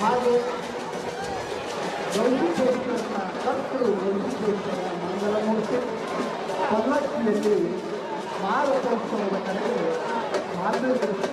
ಹಾಗೂ ವೈದ್ಯಕೇಶ್ವರನ ಕರ್ತೃ ವೈದ್ಯಕೇಶ್ವರ ಮಂಗಲಮೂರ್ತಿ ಪಲ್ಲಕ್ಕಿಯಲ್ಲಿ ಮಾರಕೋತ್ಸವದ ಕಡೆಗೆ ಮಾರ್ಗದರ್ಶನ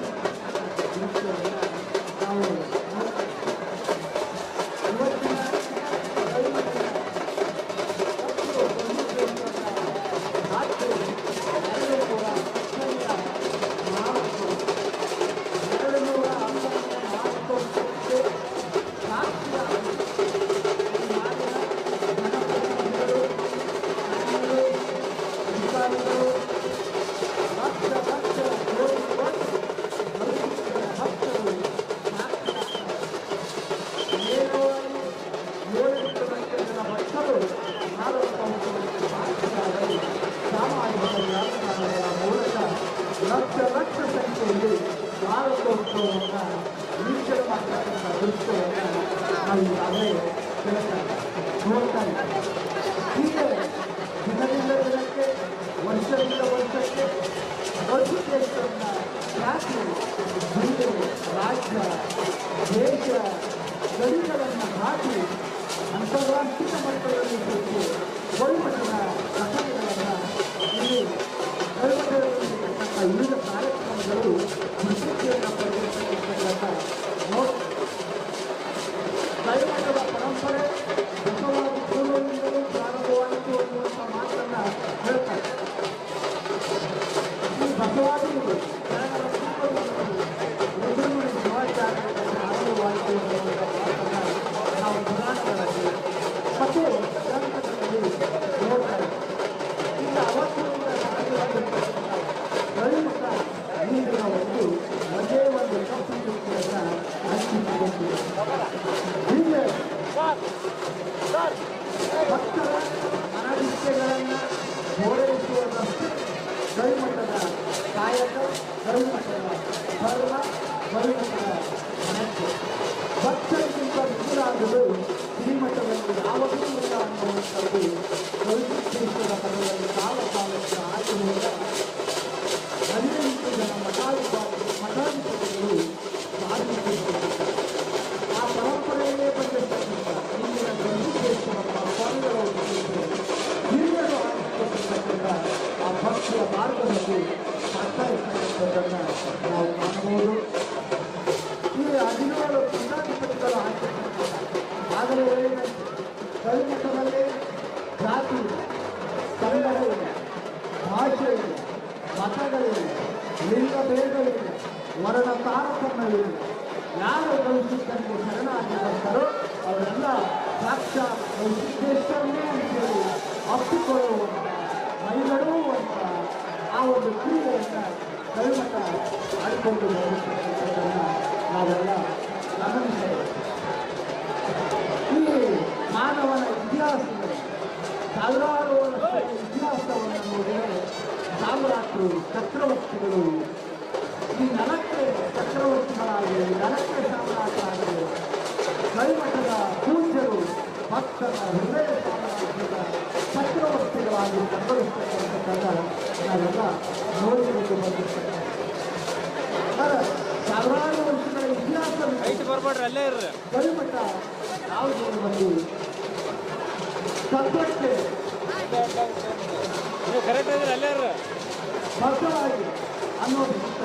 ವರ್ಷದಿಂದ ವರ್ಷಕ್ಕೆ ವಸುದೇಶ್ವರನ ಜಾತಿ ಜಿಲ್ಲೆ ರಾಜ್ಯ ದೇಶ ಗಡಿಗಳನ್ನು ಹಾಕಿ ಅಂತಾರಾಷ್ಟ್ರೀಯ ಮಟ್ಟದಲ್ಲಿ ಒಳ್ಳೆಯ ಆಡಿಕೊಂಡು ಬರುತ್ತಕ್ಕಂಥದ್ದನ್ನು ನಾವೆಲ್ಲ ಗಮನಿಸಬೇಕು ಈ ಮಾನವನ ಇತಿಹಾಸದಲ್ಲಿ ಸಾವಿರಾರು ಇತಿಹಾಸವನ್ನು ನೋಡಿದರೆ ಸಾಮ್ರಾಟರು ಚಕ್ರವರ್ತಿಗಳು ಈ ನನಕ್ಕೆ ಚಕ್ರವರ್ತಿಗಳಾಗಲಿ ನನಕ್ಕೆ ಸಾಮ್ರಾಟ ಆಗಲಿ ಕೈಮಠದ ಪೂಜ್ಯರು ಭಕ್ತರ ಹೃದಯ ಸಾಮ್ರಾಜ್ಯದ ಚಕ್ರವರ್ತಿಗಳಾಗಿ ಸಂಭವಿಸ್ತಕ್ಕಂಥದ್ದನ್ನು ನಾವೆಲ್ಲ ನೋಡಿಕೊಂಡು ಬಂದಿರ್ತಕ್ಕಂಥ ಸಾವಿರಾರು ವರ್ಷಗಳ ಒಂದು ತತ್ವಕ್ಕೆ ನೀವು ಕರೆಕ್ಟ್ ಇದ್ರಿ ಅಲ್ಲೇ ಇರ್ರಿ. ಬದ್ಧವಾಗಿ ಅನ್ನೋದಕ್ಕಿಂತ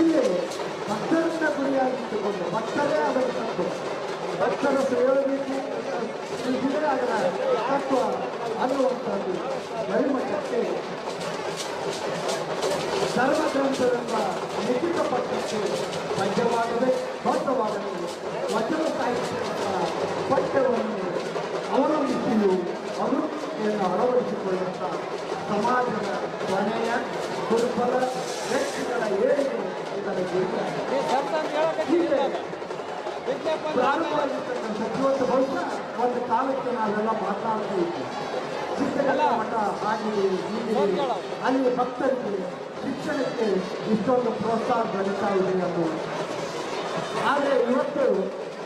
ಇಲ್ಲಿ ಭಕ್ತರನ್ನ ಗುರಿಯಾಗಿಟ್ಟುಕೊಂಡು ಭಕ್ತರೇ ಅದರ ತತ್ವ. ಭಕ್ತರ ಸೇವನೆಗೆ ಸಿದ್ಧರಾಗದ ತತ್ವ ಅನ್ನುವಂಥದ್ದು ಕರಿಮಠಕ್ಕೆ ಧರ್ಮಗ್ರಂಥವೆಂಬ ಲಿಖಿತ ಪಠ್ಯಕ್ಕೆ ಪದ್ಯವಾಗದೆ ಬದ್ಧವಾಗದೆ ವಚನ ಸಾಹಿತ್ಯದ ಪಠ್ಯವನ್ನು ಅವಲಂಬಿಸಿಯೂ ಅಭಿವೃದ್ಧಿಯನ್ನು ಅಳವಡಿಸಿಕೊಳ್ಳುತ್ತ ಸಮಾಜದ ಕೊನೆಯ ದುರ್ಬಲ ವ್ಯಕ್ತಿಗಳ ಏಳಿಗೆ ಇದರ ಪ್ರಾರಂಭವಾಗಿರ್ತಕ್ಕಂಥ ಒಂದು ಕಾಲಕ್ಕೆ ನಾವೆಲ್ಲ ಮಾತನಾಡ್ತಾ ಮಠ ಅಲ್ಲಿ ಭಕ್ತರಿಗೆ ಶಿಕ್ಷಣಕ್ಕೆ ಇಷ್ಟೊಂದು ಪ್ರೋತ್ಸಾಹ ಬೆಳೀತಾ ಇದೆ ಅದು ಆದರೆ ಇವತ್ತು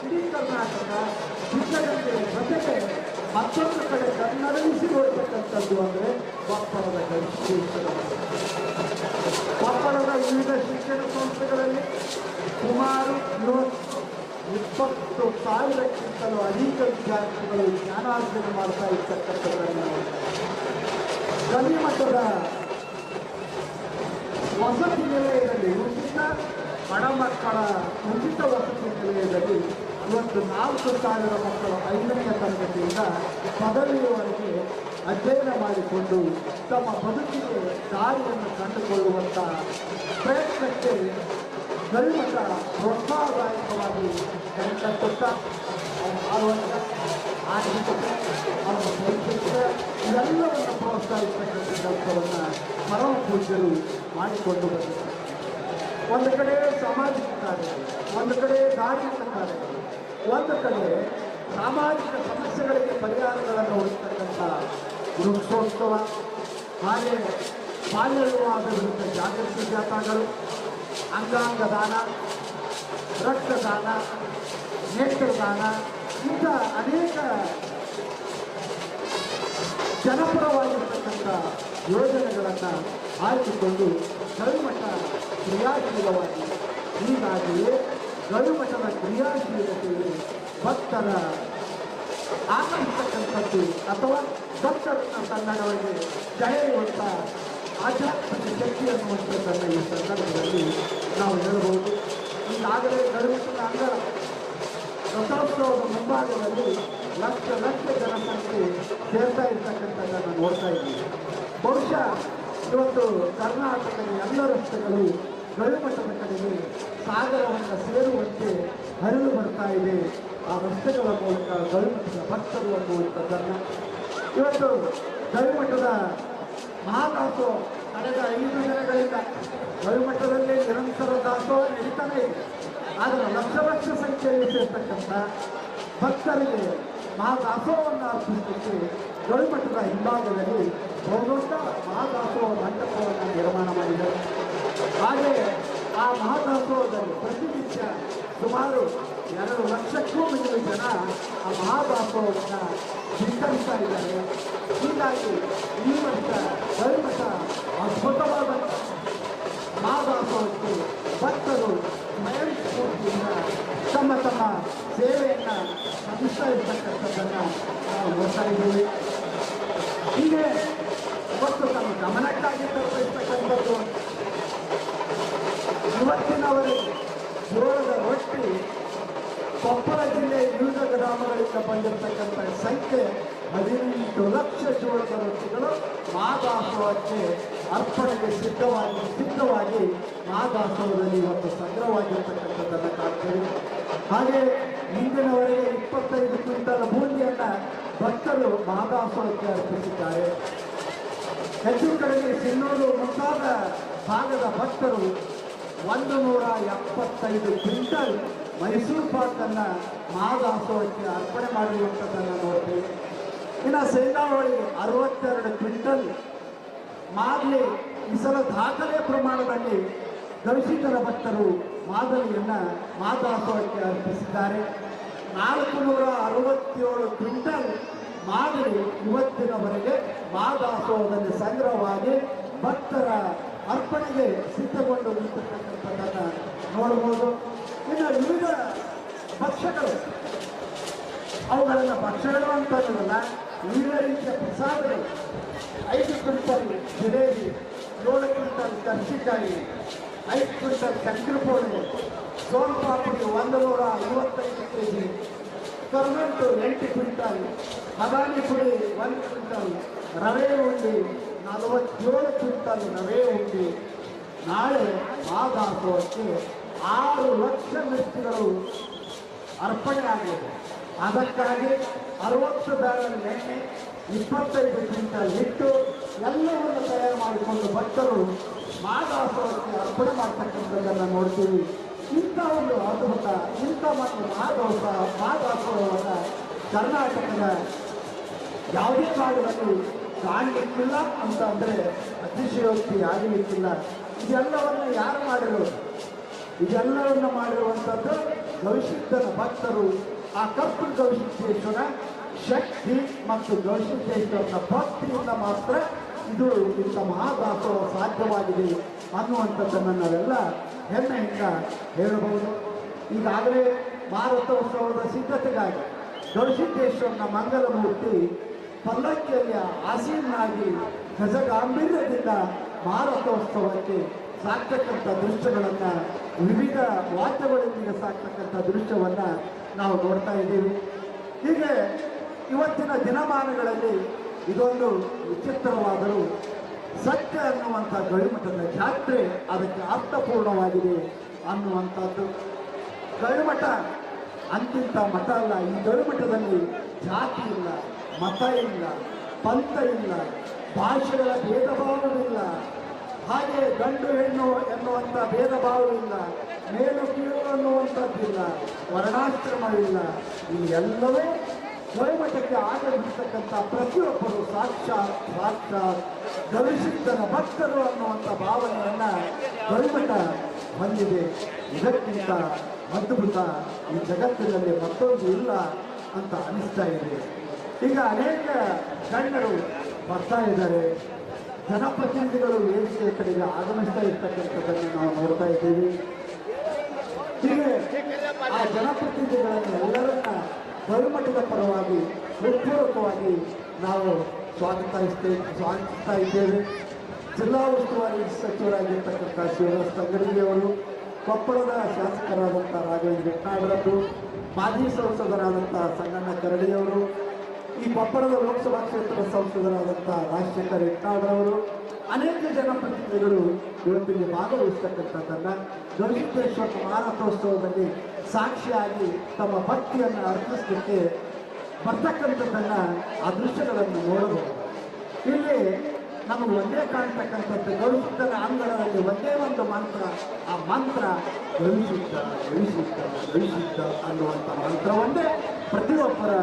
ಇಡೀ ಕರ್ನಾಟಕ ಶಿಕ್ಷಣಕ್ಕೆ ಜೊತೆಗೆ ಮತ್ತೊಂದು ಕಡೆ ಕನ್ನಡವಿಸಿ ಹೋಗ್ತಕ್ಕಂಥದ್ದು ಅಂದರೆ ಕೊಪ್ಪಳದ ಮಠ. ಕೊಪ್ಪಳದ ವಿವಿಧ ಶಿಕ್ಷಣ ಸಂಸ್ಥೆಗಳಲ್ಲಿ ಸುಮಾರು ಇಪ್ಪತ್ತು ಸಾವಿರಕ್ಕಿಂತಲೂ ಅನೇಕ ವಿದ್ಯಾರ್ಥಿಗಳು ಜ್ಞಾನಾರ್ಜನೆ ಮಾಡ್ತಾ ಇರ್ತಕ್ಕಂಥದ್ದನ್ನು ಗವಿ ಮಟ್ಟದ ವಸತಿ ನಿಲಯದಲ್ಲಿ, ಉಚಿತ ಬಡ ಮಕ್ಕಳ ಉಚಿತ ವಸತಿ ನಿಲಯದಲ್ಲಿ ಇವತ್ತು ನಾಲ್ಕು ಸಾವಿರ ಮಕ್ಕಳು ಐದನೆಯ ತರಗತಿಯಿಂದ ಪದವಿಯವರೆಗೆ ಅಧ್ಯಯನ ಮಾಡಿಕೊಂಡು ತಮ್ಮ ಬದುಕಿಗೆ ದಾರಿಯನ್ನು ಕಂಡುಕೊಳ್ಳುವಂಥ ಪ್ರಯತ್ನಕ್ಕೆ ಗರಿಮಠ ಪ್ರೋತ್ಸಾಹದಾಯಕವಾಗಿ ಕರೆಕ್ಟ ಕೊಟ್ಟ ಅವನ ಭವಿಷ್ಯಕ್ಕೆ ಇವೆಲ್ಲವನ್ನು ಪ್ರೋತ್ಸಾಹಿಸತಕ್ಕಂಥ ಕೆಲಸವನ್ನು ಪರಮ ಪೂಜ್ಯರು ಮಾಡಿಕೊಂಡು ಬಂದಿದ್ದಾರೆ. ಒಂದು ಕಡೆ ಸಾಮಾಜಿಕ ಕಾರ್ಯ ಒಂದು ಕಡೆ ಧಾರ್ಮಿಕ ಕಾರ್ಯ, ಒಂದು ಕಡೆ ಸಾಮಾಜಿಕ ಸಮಸ್ಯೆಗಳಿಗೆ ಪರಿಹಾರಗಳನ್ನು ಹುಡುಕ್ತಕ್ಕಂಥ ವೃಕ್ಷೋತ್ಸವ, ಹಾಗೆ ಬಾಲ್ಯ ವಿವಾಹದ ವಿರುದ್ಧ ಜಾಗೃತಿ ಜಾಥಾಗಳು, ಅಂಗಾಂಗ ದಾನ, ರಕ್ತದಾನ, ನೇತ್ರದಾನ, ಇಂಥ ಅನೇಕ ಜನಪರವಾಗಿರ್ತಕ್ಕಂಥ ಯೋಜನೆಗಳನ್ನು ಆರಿಸಿಕೊಂಡು ಗವಿಮಠ ಕ್ರಿಯಾಶೀಲವಾಗಿ ಹೀಗಾಗಿಯೇ ಗವಿಮಠದ ಕ್ರಿಯಾಶೀಲತೆಯಲ್ಲಿ ಭಕ್ತರ ಆನಂದಿಸತಕ್ಕಂಥದ್ದು ಅಥವಾ ಭಕ್ತರನ್ನು ತನ್ನಡವರಿಗೆ ಸೆಳೆಯುವಂಥ ಆಧ್ಯಾತ್ಮಿಕ ಶಕ್ತಿ ಅನ್ನುವಂಥದ್ದನ್ನು ಈ ಸಂದರ್ಭದಲ್ಲಿ ನಾವು ಹೇಳಬಹುದು. ಈಗಾಗಲೇ ಗವಿಮಠದ ಅಂಗ ರಥೋತ್ಸವದ ಮುಂಭಾಗದಲ್ಲಿ ಲಕ್ಷ ಲಕ್ಷ ಜನಸಂಖ್ಯೆ ಸೇರ್ತಾ ಇರ್ತಕ್ಕಂಥದ್ದನ್ನು ನೋಡ್ತಾ ಇದ್ದೀವಿ ಬಹುಶಃ ಇವತ್ತು ಕರ್ನಾಟಕದ ಎಲ್ಲ ರಸ್ತೆಗಳು ಗವಿಮಠದ ಕಡೆಗೆ ಸಾಗರವನ್ನು ಸೇರುವಂತೆ ಹರಿದು ಬರ್ತಾ ಇದೆ. ಆ ರಸ್ತೆಗಳ ಮೂಲಕ ಗಡಿಮಠದ ಭಕ್ತರು ಅನ್ನುವಂಥದ್ದನ್ನು ಇವತ್ತು ಗಡಿಮಠದ ಮಹಾದಾಸೋ, ಕಳೆದ ಐದು ದಿನಗಳಿಂದ ಗವಿಮಠದಲ್ಲಿ ನಿರಂತರ ದಾಸೋಹ ನಡೀತಾನೆ ಇದೆ. ಆದರೆ ಲಕ್ಷ ಲಕ್ಷ ಸಂಖ್ಯೆಯಲ್ಲಿ ಸೇರ್ತಕ್ಕಂಥ ಭಕ್ತರಿಗೆ ಮಹಾದಾಸೋಹವನ್ನು ಅರ್ಪಿಸಲಿಕ್ಕೆ ಗವಿಮಠದ ಹಿಂಭಾಗದಲ್ಲಿ ಬಹುದೊಡ್ಡ ಮಹಾದಾಸೋಹ ಮಂಟಪವನ್ನು ನಿರ್ಮಾಣ ಮಾಡಿದರು ಹಾಗೆ ಆ ಮಹಾದಾಸೋಹದಲ್ಲಿ ಪ್ರತಿನಿತ್ಯ ಸುಮಾರು ಎರಡು ಲಕ್ಷಕ್ಕೂ ಮಿಗಿಲು ಜನ ಆ ಮಹಾದಾಸೋಹವನ್ನು ಸ್ವೀಕರಿಸ್ತಾ ಇದ್ದಾರೆ ಹೀಗಾಗಿ ಈ ವರ್ಷ ಗವಿಮಠ ಅದ್ಭುತವಾದ ಮಹಾದಾಸೋಹಕ್ಕೆ ಭಕ್ತರು ಸ್ವಯಂ ಸ್ಫೂರ್ತಿಯಿಂದ ತಮ್ಮ ತಮ್ಮ ಸೇವೆಯನ್ನು ಸಲ್ಲಿಸ್ತಾ ಇರ್ತಕ್ಕಂಥದ್ದನ್ನು ನಾವು ನೋಡ್ತಾ ಇದ್ದೀವಿ ಹೀಗೆ ಇವತ್ತು ತಮ್ಮ ಗಮನಕ್ಕಾಗಿ ಇವತ್ತಿನವರೆಗೆ ಜೋಳದ ರೊಟ್ಟಿ ಕೊಪ್ಪಳ ಜಿಲ್ಲೆಯ ವಿವಿಧ ಗ್ರಾಮಗಳಿಂದ ಬಂದಿರತಕ್ಕಂಥ ಸಂಖ್ಯೆ ಹದಿನೆಂಟು ಲಕ್ಷ ಜೋಳದ ರೊಟ್ಟಿಗಳು ಮಹಾದಾಸೋಹಕ್ಕೆ ಅರ್ಪಣೆಗೆ ಸಿದ್ಧವಾಗಿ ಸಿದ್ಧವಾಗಿ ಮಹಾದಾಸೋಹದಲ್ಲಿ ಇವತ್ತು ಸಂಗ್ರಹವಾಗಿರ್ತಕ್ಕಂಥದ್ದನ್ನು ಕಾಣ್ತೇವೆ ಹಾಗೆ ಇಂದಿನವರೆಗೆ ಇಪ್ಪತ್ತೈದು ಕ್ವಿಂಟಲ್ ಭಕ್ತರು ಮಹಾದಾಸೋಹಕ್ಕೆ ಅರ್ಪಿಸಿದ್ದಾರೆ. ಹೆಚ್ಚು ಕಡಿಮೆ ಸಿನ್ನೂರು ಮುಂತಾದ ಭಾಗದ ಭಕ್ತರು ಒಂದು ನೂರ ಎಪ್ಪತ್ತೈದು ಕ್ವಿಂಟಲ್ ಮೈಸೂರು ಪಾಕನ್ನ ಮಹಾದಾಸೋಹಕ್ಕೆ ಅರ್ಪಣೆ ಮಾಡಿರುವಂಥದ್ದನ್ನು ನೋಡ್ತೀವಿ. ಇನ್ನು ಸೇನಾವಳಿ ಅರವತ್ತೆರಡು ಕ್ವಿಂಟಲ್ ಮಾದಲಿ ಈ ಸಲ ದಾಖಲೆ ಪ್ರಮಾಣದಲ್ಲಿ ದರ್ಶಿತರ ಭಕ್ತರು ಮಾದಲಿಯನ್ನು ಮಾದಾಸೋಹಕ್ಕೆ ಅರ್ಪಿಸಿದ್ದಾರೆ. ನಾಲ್ಕು ನೂರ ಅರವತ್ತೇಳು ಕ್ವಿಂಟಲ್ ಮಾದರಿ ಇವತ್ತಿನವರೆಗೆ ಮಾದಾಸೋದಲ್ಲಿ ಸಂಗ್ರಹವಾಗಿ ಭಕ್ತರ ಅರ್ಪಣೆಗೆ ಸಿದ್ಧಗೊಂಡು ನಿಂತಿರ್ತಕ್ಕಂಥದ್ದನ್ನು ನೋಡ್ಬೋದು ಇನ್ನು ವಿವಿಧ ಭಕ್ಷ್ಯಗಳು. ಅವುಗಳನ್ನು ಭಕ್ಷ್ಯಗಳು ಅಂತ ಅನ್ನೋದಲ್ಲ ವಿವಿಧ ರೀತಿಯ ಪ್ರಸಾದಗಳು. ಐದು ಕ್ವಿಂಟಲ್ ಜಿಲೇಬಿ, ಏಳು ಕ್ವಿಂಟಲ್ ಕರ್ಚಿಕಾಯಿ ಐದು ಕ್ವಿಂಟಲ್ ಚಕ್ರಪೋಳಿ ಸೋನ್ ಪಾಪಡಿ ಒಂದು ನೂರ ಐವತ್ತೈದು ಕೆ ಜಿ ಕರ್ಮೆಂಟು ಎಂಟು ಕ್ವಿಂಟಲ್ ಬದಾಮಿ ಪುಡಿ ಒಂದು ಕ್ವಿಂಟಲ್, ರವೆ ಉಂಡಿ ನಲವತ್ತೇಳು ಕ್ವಿಂಟಲ್ ರವೆ ಉಂಡಿ. ನಾಳೆ ಮಹಾದಾಸೋಹಕ್ಕೆ ಆರು ಲಕ್ಷ ವ್ಯಕ್ತಿಗಳು ಅರ್ಪಣೆ ಆಗಿದೆ. ಅದಕ್ಕಾಗಿ ಅರವತ್ತು ಬ್ಯಾರಲ್ ಎಣ್ಣೆ, ಇಪ್ಪತ್ತೈದು ಕ್ವಿಂಟಲ್ ಹಿಟ್ಟು, ಎಲ್ಲವನ್ನು ತಯಾರು ಮಾಡಿಕೊಂಡು ಭಕ್ತರು ಮಾದಾಸೋಹಕ್ಕೆ ಅರ್ಪಣೆ ಮಾಡ್ತಕ್ಕಂಥದ್ದನ್ನು ನೋಡ್ತೀವಿ. ಇಂಥ ಒಂದು ಅದ್ಭುತ ಇಂಥ ಮತ್ತು ಮಾರ್ಗ ಮಹಾದಾಸೋಹವನ್ನು ಕರ್ನಾಟಕದ ಯಾವುದೇ ಭಾಗದಲ್ಲಿ ಕಾಣಲಿಕ್ಕಿಲ್ಲ ಅಂತ ಅಂದರೆ ಅತಿಶಯೋಕ್ತಿ ಆಗಲಿಕ್ಕಿಲ್ಲ. ಇದೆಲ್ಲವನ್ನು ಯಾರು ಮಾಡಿರೋದು ಇದೆಲ್ಲವನ್ನು ಮಾಡಿರುವಂಥದ್ದು ಗವಿಸಿದ್ಧನ ಭಕ್ತರು. ಆ ಕಪ್ಪು ಗವಿಸಿದ್ದೇಶ್ವರ, ಶಕ್ತಿ ಮತ್ತು ಗವಿಸಿದ್ದೇಶ್ವರನ ಭಕ್ತಿಯಿಂದ ಮಾತ್ರ ಇದು ಇಂಥ ಮಹಾದಾಸೋಹ ಸಾಧ್ಯವಾಗಿದೆ ಅನ್ನುವಂಥದ್ದನ್ನು ನಾವೆಲ್ಲ ಹೆಮ್ಮೆಯಿಂದ ಹೇಳಬಹುದು. ಈಗಾಗಲೇ ಮಾರುತೋತ್ಸವದ ಸಿದ್ಧತೆಗಾಗಿ ಗವಿಸಿದ್ದೇಶ್ವರನ ಮಂಗಲಮೂರ್ತಿ ಪಲ್ಲಕ್ಕಿಯಲ್ಲಿ ಆಸೀನಾಗಿ ಗಜಗಾಂಭೀರ್ಯದಿಂದ ಮಾರುತೋತ್ಸವಕ್ಕೆ ಸಾಕ್ತಕ್ಕಂಥ ದೃಶ್ಯಗಳನ್ನು, ವಿವಿಧ ವಾದ್ಯಗಳೊಂದಿಗೆ ಸಾಕ್ತಕ್ಕಂಥ ದೃಶ್ಯವನ್ನ ನಾವು ನೋಡ್ತಾ ಇದ್ದೀವಿ. ಹೀಗೆ ಇವತ್ತಿನ ದಿನಮಾನಗಳಲ್ಲಿ ಇದೊಂದು ವಿಚಿತ್ರವಾದರೂ ಸತ್ಯ ಅನ್ನುವಂಥ ಗವಿಮಠದ ಜಾತ್ರೆ ಅದಕ್ಕೆ ಅರ್ಥಪೂರ್ಣವಾಗಿದೆ ಅನ್ನುವಂಥದ್ದು. ಗವಿಮಠ ಅಂತಿಂತ ಮಠ ಅಲ್ಲ, ಈ ಗವಿಮಠದಲ್ಲಿ ಜಾತಿ ಇಲ್ಲ, ಮತ ಇಲ್ಲ, ಪಂಥ ಇಲ್ಲ, ಭಾಷೆಗಳ ಭೇದ ಭಾವವಿಲ್ಲ ಹಾಗೆ ಗಂಡು, ಹೆಣ್ಣು ಎನ್ನುವಂಥ ಭೇದ ಭಾವವಿಲ್ಲ ಮೇಲು, ಕೀಳು ಅನ್ನುವಂಥದ್ದಿಲ್ಲ ವರ್ಣಾಶ್ರಮವಿಲ್ಲ. ಈ ಎಲ್ಲವೂ ಗವಿಮಠಕ್ಕೆ ಆಗಮಿಸತಕ್ಕಂಥ ಪ್ರತಿಯೊಬ್ಬರು ಸಾಕ್ಷಾತ್ ಸಾಕ್ಷಾತ್ ಗವಿಸಿದ್ದನ ಭಕ್ತರು ಅನ್ನುವಂಥ ಭಾವನೆಯನ್ನ ಗವಿಮಠ ಹೊಂದಿದೆ. ಇದಕ್ಕಿಂತ ಅದ್ಭುತ ಈ ಜಗತ್ತಿನಲ್ಲಿ ಮತ್ತೊಂದು ಇಲ್ಲ ಅಂತ ಅನಿಸ್ತಾ ಇದೆ. ಈಗ ಅನೇಕ ಗಣ್ಯರು ಬರ್ತಾ ಇದ್ದಾರೆ. ಜನಪ್ರತಿನಿಧಿಗಳು ವೇದಿಕೆಯ ಕಡೆಗೆ ಆಗಮಿಸ್ತಾ ಇರ್ತಕ್ಕಂಥದ್ದನ್ನು ನಾವು ನೋಡ್ತಾ ಇದ್ದೀವಿ. ಹೀಗೆ ಆ ಜನಪ್ರತಿನಿಧಿಗಳನ್ನು ಎಲ್ಲರನ್ನ ಗವಿಮಠದ ಪರವಾಗಿ ಹೃತ್ಪೂರ್ವಕವಾಗಿ ನಾವು ಸ್ವಾಗತಿಸ್ತೇ ಸ್ವಾಗತಿಸ್ತಾ ಇದ್ದೇವೆ ಜಿಲ್ಲಾ ಉಸ್ತುವಾರಿ ಸಚಿವರಾಗಿರ್ತಕ್ಕಂಥ ಶಿವರಾಜ್ ತಂಗಡಿಗೆಯವರು ಕೊಪ್ಪಳದ ಶಾಸಕರಾದಂಥ ರಾಘವೇಂದ್ರ ಯತ್ನಾಳರದ್ದು ಮಾಜಿ ಸಂಸದರಾದಂಥ ಸಂಗಣ್ಣ ಕರಡಿಯವರು, ಈ ಕೊಪ್ಪಳದ ಲೋಕಸಭಾ ಕ್ಷೇತ್ರದ ಸಂಸದರಾದಂಥ ರಾಜಶೇಖರ್ ಯತ್ನಾಳರವರು ಅನೇಕ ಜನಪ್ರತಿನಿಧಿಗಳು ಇವತ್ತಿಗೆ ಭಾಗವಹಿಸ್ತಕ್ಕಂಥದ್ದನ್ನು ಗವಿಸಿದ್ದೇಶ್ವರ ಮಾರಾಟೋತ್ಸವದಲ್ಲಿ ಸಾಕ್ಷಿಯಾಗಿ ತಮ್ಮ ಭಕ್ತಿಯನ್ನು ಅರ್ಪಿಸಲಿಕ್ಕೆ ಬರ್ತಕ್ಕಂಥದ್ದನ್ನು ಆ ದೃಶ್ಯಗಳನ್ನು ನೋಡಬಹುದು. ಇಲ್ಲಿ ನಮಗೆ ಒಂದೇ ಕಾಣ್ತಕ್ಕಂಥದ್ದು ಗವಿಸಿದ್ದನ ಅಂಗಳದಲ್ಲಿ ಒಂದೇ ಒಂದು ಮಂತ್ರ, ಆ ಮಂತ್ರ ಗವಿಸಿದ್ದ ಗವಿಸಿದ್ದ ಗವಿಸಿದ್ದ ಅನ್ನುವಂಥ ಮಂತ್ರವನ್ನೇ ಪ್ರತಿಯೊಬ್ಬರ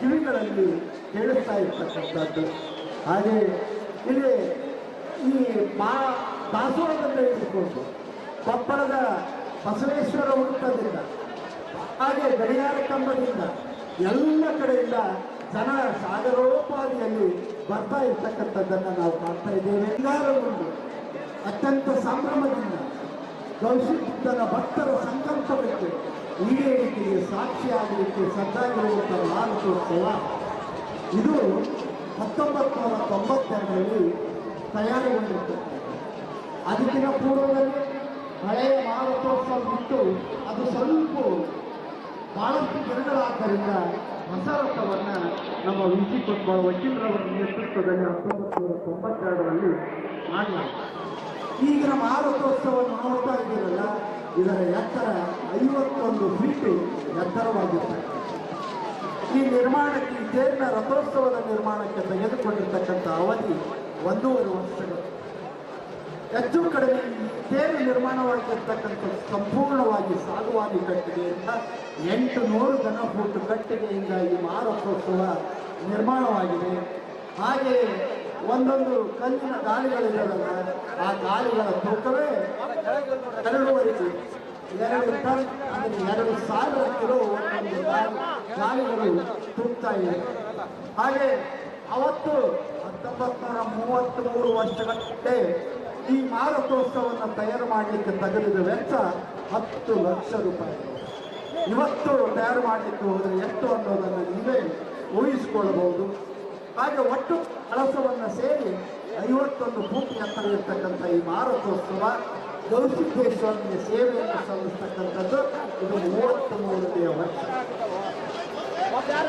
ಕಿವಿಗಳಲ್ಲಿ ಕೇಳಿಸ್ತಾ ಇರ್ತಕ್ಕಂಥದ್ದು. ಹಾಗೆ ಇಲ್ಲಿ ಈ ಮಾ ದಾಸೋಹದಿಂದ ಇಟ್ಕೊಂಡು ಕೊಪ್ಪಳದ ಬಸವೇಶ್ವರ ವೃತ್ತದಿಂದ ಹಾಗೆ ಗಡಿಯಾರ ಕಂಬದಿಂದ ಎಲ್ಲ ಕಡೆಯಿಂದ ಜನ ಸಾಗರೋಪಾದಿಯಲ್ಲಿ ಬರ್ತಾ ಇರ್ತಕ್ಕಂಥದ್ದನ್ನು ನಾವು ಕಾಣ್ತಾ ಇದ್ದೇವೆ. ಎಲ್ಲರೂ ಅತ್ಯಂತ ಸಂಭ್ರಮದಿಂದ ಗೌಶಿದ್ದನ ಭಕ್ತರ ಸಂಕಲ್ಪಕ್ಕೆ ಈಡೇರಿಕೆಗೆ ಸಾಕ್ಷಿಯಾಗಲಿಕ್ಕೆ ಸಜ್ಜಾಗಿರುವಂಥ ಮಾರುತೋತ್ಸವ. ಇದು ಹತ್ತೊಂಬತ್ತು ನೂರ ತೊಂಬತ್ತೆರಡರಲ್ಲಿ ತಯಾರಿಗೊಂಡಿರ್ತಕ್ಕಂಥ ಅದಕ್ಕಿಂತ ಪೂರ್ವದಲ್ಲಿ ಹಳೆಯ ಮಾರುತೋತ್ಸವ ಬಿಟ್ಟು ಅದು ಸ್ವಲ್ಪ ಬಹಳಷ್ಟು ದಿನಗಳಾದ್ದರಿಂದ ಹೊಸ ರಥವನ್ನು ನಮ್ಮ ವಿಜಿ ಕೊಟ್ಟ ವಕೀಲರವರ ನೇತೃತ್ವದಲ್ಲಿ ಹತ್ತೊಂಬತ್ತು ನೂರ ತೊಂಬತ್ತೆರಡರಲ್ಲಿ ಈಗ ನಮ್ಮ ಮಾರುತೋತ್ಸವವನ್ನು ನೋಡ್ತಾ ಇದ್ದೀರಲ್ಲ, ಇದರ ಎತ್ತರ ಐವತ್ತೊಂದು ಫೀಟು ಎತ್ತರವಾಗಿರ್ತದೆ ಈ ನಿರ್ಮಾಣಕ್ಕೆ ಈ ರಥೋತ್ಸವದ ನಿರ್ಮಾಣಕ್ಕೆ ತೆಗೆದುಕೊಂಡಿರ್ತಕ್ಕಂಥ ಅವಧಿ ಒಂದೂವರೆ ವರ್ಷಗಳು. ಹೆಚ್ಚು ಕಡಿಮೆ ತೇರು ನಿರ್ಮಾಣವಾಗಿರ್ತಕ್ಕಂಥ ಸಂಪೂರ್ಣವಾಗಿ ಸಾಗುವಾನಿ ಅಂತ ಎಂಟು ನೂರು ಜನ ಫೂಟ್ ಕಟ್ಟಿಗೆಯಿಂದ ಈ ಮಾರೋತ್ಸವ ನಿರ್ಮಾಣವಾಗಿದೆ. ಹಾಗೆಯೇ ಒಂದೊಂದು ಕಲ್ಲಿನ ಗಾಲಿಗಳಿರಲ್ಲ ಆ ಗಾಲಿಗಳ ತೂಕವೇ ಎರಡೂವರೆ ಎರಡು ಟನ್, ಅಂದರೆ ಎರಡು ಸಾವಿರ ಕಿಲೋ ಒಂದೊಂದು ಇದೆ ತೂಗ್ತಾ ಇವೆ ಹಾಗೆ ಅವತ್ತು ಹತ್ತೊಂಬತ್ತು ನೂರ ಮೂವತ್ತ್ ಮೂರು ವರ್ಷಗಳಂತೆ ಈ ಮಾರಕೋತ್ಸವವನ್ನು ತಯಾರು ಮಾಡಲಿಕ್ಕೆ ತಗಲಿದ ವೆಚ್ಚ ಹತ್ತು ಲಕ್ಷ ರೂಪಾಯಿ. ಇವತ್ತು ತಯಾರು ಮಾಡಲಿಕ್ಕೆ ಹೋದರೆ ಎಷ್ಟು ಅನ್ನೋದನ್ನು ನೀವೇ ಊಹಿಸಿಕೊಳ್ಳಬಹುದು ಹಾಗೆ ಒಟ್ಟು ಕಳಸವನ್ನು ಸೇರಿ ಐವತ್ತೊಂದು ಕೋಟಿ ಎತ್ತರ ಇರ್ತಕ್ಕಂಥ ಈ ಮಾರಕೋತ್ಸವ ಗೌಸಿದ್ದೇಶ್ವರನಿಗೆ ಸೇವೆಯನ್ನು ಸಲ್ಲಿಸ್ತಕ್ಕಂಥದ್ದು ಇದು ಮೂವತ್ತ್ ಮೂರನೆಯ ವರ್ಷ.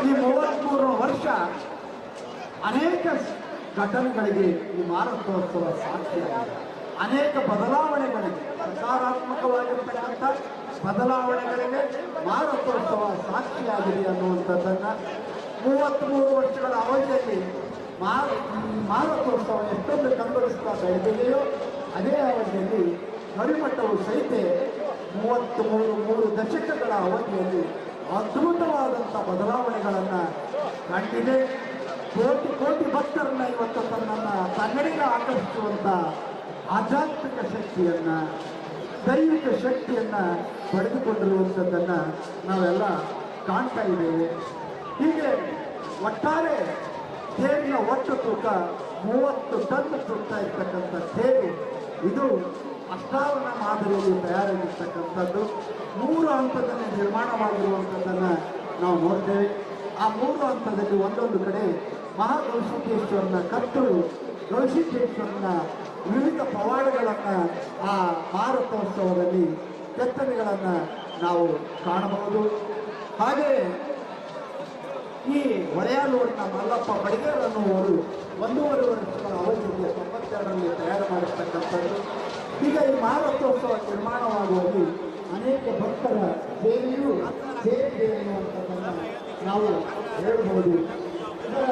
ಈ ಮೂವತ್ತ್ಮೂರು ವರ್ಷ ಅನೇಕ ಘಟನೆಗಳಿಗೆ ಈ ಮಾರುತೋತ್ಸವ ಸಾಕ್ಷಿಯಾಗಿದೆ. ಅನೇಕ ಬದಲಾವಣೆಗಳಿಗೆ ಸಕಾರಾತ್ಮಕವಾಗಿರ್ತಕ್ಕಂಥ ಬದಲಾವಣೆಗಳಿಗೆ ಮಾರಕೋತ್ಸವ ಸಾಕ್ಷಿಯಾಗಿದೆ ಅನ್ನುವಂಥದ್ದನ್ನು ಮೂವತ್ತ್ಮೂರು ವರ್ಷಗಳ ಅವಧಿಯಲ್ಲಿ ಮಾರ, ಮಾರಕೋತ್ಸವ ಎಷ್ಟೊಂದು ಕಂಗೊಳಿಸ್ತಾ ಬೆಳೆದಿದೆಯೋ ಅದೇ ಅವಧಿಯಲ್ಲಿ ಗಡಿಮಟ್ಟವು ಸಹಿತ ಮೂವತ್ತ್ ಮೂರು ಮೂರು ದಶಕಗಳ ಅವಧಿಯಲ್ಲಿ ಅದ್ಭುತವಾದಂಥ ಬದಲಾವಣೆಗಳನ್ನು ಕಂಡಿದೆ. ಕೋಟಿ ಕೋಟಿ ಭಕ್ತರನ್ನ ಇವತ್ತು ತನ್ನನ್ನ ತನ್ನಡೆಗೆ ಆಕರ್ಷಿಸುವಂತ ಆಧ್ಯಾತ್ಮಿಕ ಶಕ್ತಿಯನ್ನ, ದೈವಿಕ ಶಕ್ತಿಯನ್ನ ಪಡೆದುಕೊಂಡಿರುವಂಥದ್ದನ್ನ ನಾವೆಲ್ಲ ಕಾಣ್ತಾ ಇದ್ದೇವೆ. ಹೀಗೆ ಒಟ್ಟಾರೆ ತೇರಿನ ಒಟ್ಟು ತೂಕ ಮೂವತ್ತು ಟನ್ ತೂಕ್ತಾ ಇರ್ತಕ್ಕಂಥ ತೇರು, ಇದು ಅಷ್ಟಾವರಣ ಮಾದರಿಯಲ್ಲಿ ತಯಾರಾಗಿರ್ತಕ್ಕಂಥದ್ದು. ಮೂರು ಹಂತದಲ್ಲಿ ನಿರ್ಮಾಣವಾಗಿರುವಂಥದ್ದನ್ನು ನಾವು ನೋಡ್ತೇವೆ. ಆ ಮೂರು ಹಂತದಲ್ಲಿ ಒಂದೊಂದು ಕಡೆ ಮಹಾಗೌಶಿಕೇಶ್ವರನ ಕತ್ತಲು ಗೌಶಿಕೇಶ್ವರನ ವಿವಿಧ ಪವಾಡಗಳನ್ನು ಆ ಮಾರತೋತ್ಸವದಲ್ಲಿ ಕೆತ್ತನೆಗಳನ್ನು ನಾವು ಕಾಣಬಹುದು. ಹಾಗೆ ಈ ಹೊಳೆಯಾಲೂರಿನ ಮಲ್ಲಪ್ಪ ಬಡಿಗೇರ್ ಅನ್ನುವರು ಒಂದೂವರೆ ವರ್ಷಗಳ ಅವಧಿಯಲ್ಲಿ ತೊಂಬತ್ತೆರಡರಲ್ಲಿ ತಯಾರು ಮಾಡಿರ್ತಕ್ಕಂಥದ್ದು. ಈಗ ಈ ಮಹಾರಥೋತ್ಸವ ನಿರ್ಮಾಣವಾಗುವಲ್ಲಿ ಅನೇಕ ಭಕ್ತರ ಸೇವೆಯೂ ಸೇರಿದೆ ಎನ್ನುವಂಥದ್ದನ್ನು ನಾವು ಹೇಳಬಹುದು. ಇದರ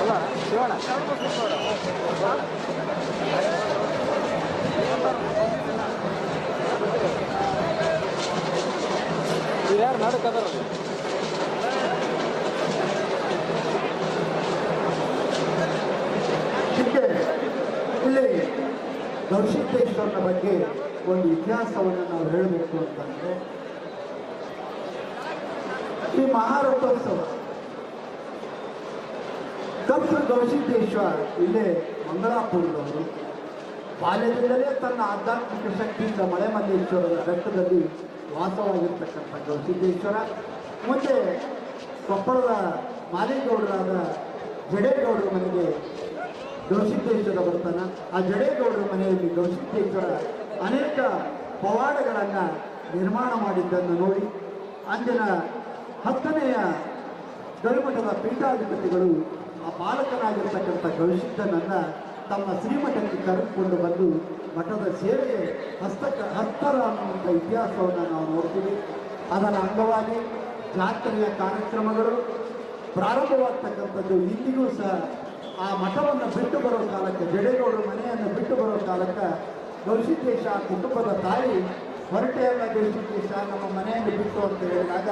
ಅಲ್ಲ ಶಿವಣ್ಣ ಯಾರು ನಡಕದಾರಲ್ಲ ಹೀಗೆ ಇಲ್ಲಿ ಗೌಶಿಕೇಶ್ವರನ ಬಗ್ಗೆ ಒಂದು ಇತಿಹಾಸವನ್ನು ನಾವು ಹೇಳಬೇಕು ಅಂತಂದ್ರೆ ಈ ಮಹಾರಥೋತ್ಸವ. ಡಾಕ್ಟರ್ ಗೌಶಿಕೇಶ್ವರ ಇಲ್ಲೇ ಮಂಗಳಾಪುರದವರು, ಬಾಲ್ಯದಿಂದಲೇ ತನ್ನ ಆಧ್ಯಾತ್ಮಿಕ ಶಕ್ತಿಯಿಂದ ಮಳೆ ಮಲ್ಲೇಶ್ವರದ ಬೆಟ್ಟದಲ್ಲಿ ವಾಸವಾಗಿರ್ತಕ್ಕಂಥ ಗೌಶಿಕೇಶ್ವರ ಮುಂದೆ ಕೊಪ್ಪಳದ ಮಾಲೇಗೌಡರಾದ ಜಡೇಗೌಡರ ಮನೆಗೆ ಗೌಶಿಕೇಶ್ವರ ಬರ್ತಾನ ಆ ಜಡೇಗೌಡರ ಮನೆಯಲ್ಲಿ ಗೌಶಿಕೇಶ್ವರ ಅನೇಕ ಪವಾಡಗಳನ್ನು ನಿರ್ಮಾಣ ಮಾಡಿದ್ದನ್ನು ನೋಡಿ ಅಂದಿನ ಹತ್ತನೆಯ ಗರುಮಠದ ಪೀಠಾಧಿಪತಿಗಳು ಆ ಬಾಲಕನಾಗಿರ್ತಕ್ಕಂಥ ಗೌಶಿಕನನ್ನ ತಮ್ಮ ಶ್ರೀಮಠಕ್ಕೆ ಕರೆದುಕೊಂಡು ಬಂದು ಮಠದ ಸೇವೆಗೆ ಹಸ್ತಕ ಹಸ್ತರ ಅನ್ನುವಂಥ ಇತಿಹಾಸವನ್ನು ನಾವು ನೋಡ್ತೀವಿ. ಅದರ ಅಂಗವಾಗಿ ಜಾತ್ರೆಯ ಕಾರ್ಯಕ್ರಮಗಳು ಪ್ರಾರಂಭವಾಗ್ತಕ್ಕಂಥದ್ದು ಇಂದಿಗೂ ಸಹ ಆ ಮಠವನ್ನು ಬಿಟ್ಟು ಬರೋ ಕಾಲಕ್ಕೆ, ಜಡೇಗೌಡರ ಮನೆಯನ್ನು ಬಿಟ್ಟು ಬರೋ ಕಾಲಕ್ಕೆ ಗೌಶಿಕೇಶ ಕುಟುಂಬದ ತಾಯಿ ಹೊರಟೆಯಲ್ಲ ಗೌಶಿಕೇಶ ನಮ್ಮ ಮನೆಯನ್ನು ಬಿಟ್ಟು ಅಂತ ಹೇಳಿದಾಗ,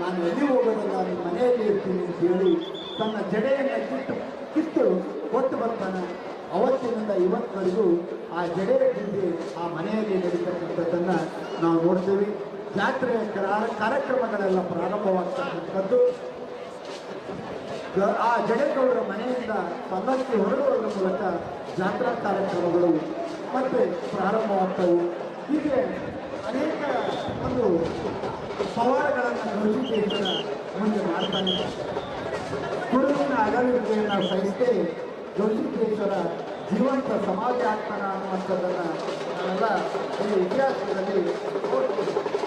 ನಾನು ಎಲ್ಲಿ ಹೋಗೋದಿಲ್ಲ, ನಿಮ್ಮ ಮನೆಯಲ್ಲಿ ಇರ್ತೀನಿ ಅಂತ ಹೇಳಿ ತನ್ನ ಜಡೆಯನ್ನು ಕಿತ್ತು ಕಿತ್ತು ಕೊಟ್ಟು ಬರ್ತಾನೆ. ಅವತ್ತಿನಿಂದ ಇವತ್ತಿನವರೆಗೂ ಆ ಜಡೆಯ ಹಿಂದೆ ಆ ಮನೆಯಲ್ಲಿ ನಡೀತಕ್ಕಂಥದ್ದನ್ನು ನಾವು ನೋಡ್ತೀವಿ. ಜಾತ್ರೆಯ ಕರಾ- ಕಾರ್ಯಕ್ರಮಗಳೆಲ್ಲ ಪ್ರಾರಂಭವಾಗ್ತಕ್ಕಂಥದ್ದು. ಆ ಜಡೇಗೌಡರ ಮನೆಯಿಂದ ಪಲ್ಲಕ್ಕಿ ಹೊರಡುವುದರ ಮೂಲಕ ಜಾತ್ರಾ ಕಾರ್ಯಕ್ರಮಗಳು ಮತ್ತೆ ಪ್ರಾರಂಭವಾಗ್ತವು. ಹೀಗೆ ಅನೇಕ ಒಂದು ಸವಾಲುಗಳನ್ನು ಗೌಶಿಕೇಶ್ವರ ಮುಂದೆ ಮಾಡ್ತಾನೆ ಗುರುವಿನ ಅಗಲಿಕೆಯನ್ನು ಸಹಿಸದೆ ಗೌಶಿಕೇಶ್ವರ ಜೀವಂತ ಸಮಾಜ ಆಗ್ತಾನ ಅನ್ನುವಂಥದ್ದನ್ನು ನಾವೆಲ್ಲ ಈ ಇತಿಹಾಸದಲ್ಲಿ.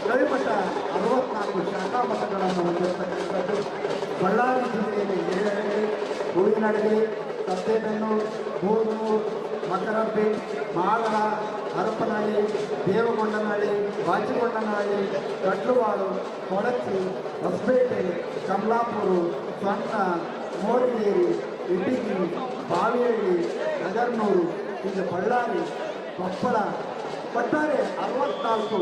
ಗವಿಮಠ ಅರವತ್ನಾಲ್ಕು ಶಾಖಾ ಮಠಗಳನ್ನು ಹೊಂದಿರತಕ್ಕಂಥದ್ದು. ಬಳ್ಳಾರಿ ಜಿಲ್ಲೆಯಲ್ಲಿ ಏಳಹಳ್ಳಿ ಹೂವಿನಡಗಲಿ ಸತ್ತೇಬೆನ್ನೂರು ಬೂದೂರು ಮಕರಂಬಿ ಮಾಗಡ, ಹರಪನಹಳ್ಳಿ, ದೇವಗೊಂಡನಹಳ್ಳಿ, ಬಾಚಿಗೊಂಡನಹಳ್ಳಿ ಕಟ್ಲುವಾಳು ಕೊಡಚಿ, ಹೊಸಪೇಟೆ, ಕಮಲಾಪುರ ಸೊನ್ನ ಮೋರಿಗೇರಿ ಇಟಿಗಿ, ಬಾವಿಹಳ್ಳಿ, ನಗರ್ನೂರು, ಹೀಗೆ ಬಳ್ಳಾರಿ, ಕೊಪ್ಪಳ, ಒಟ್ಟಾರೆ ಅರವತ್ನಾಲ್ಕು.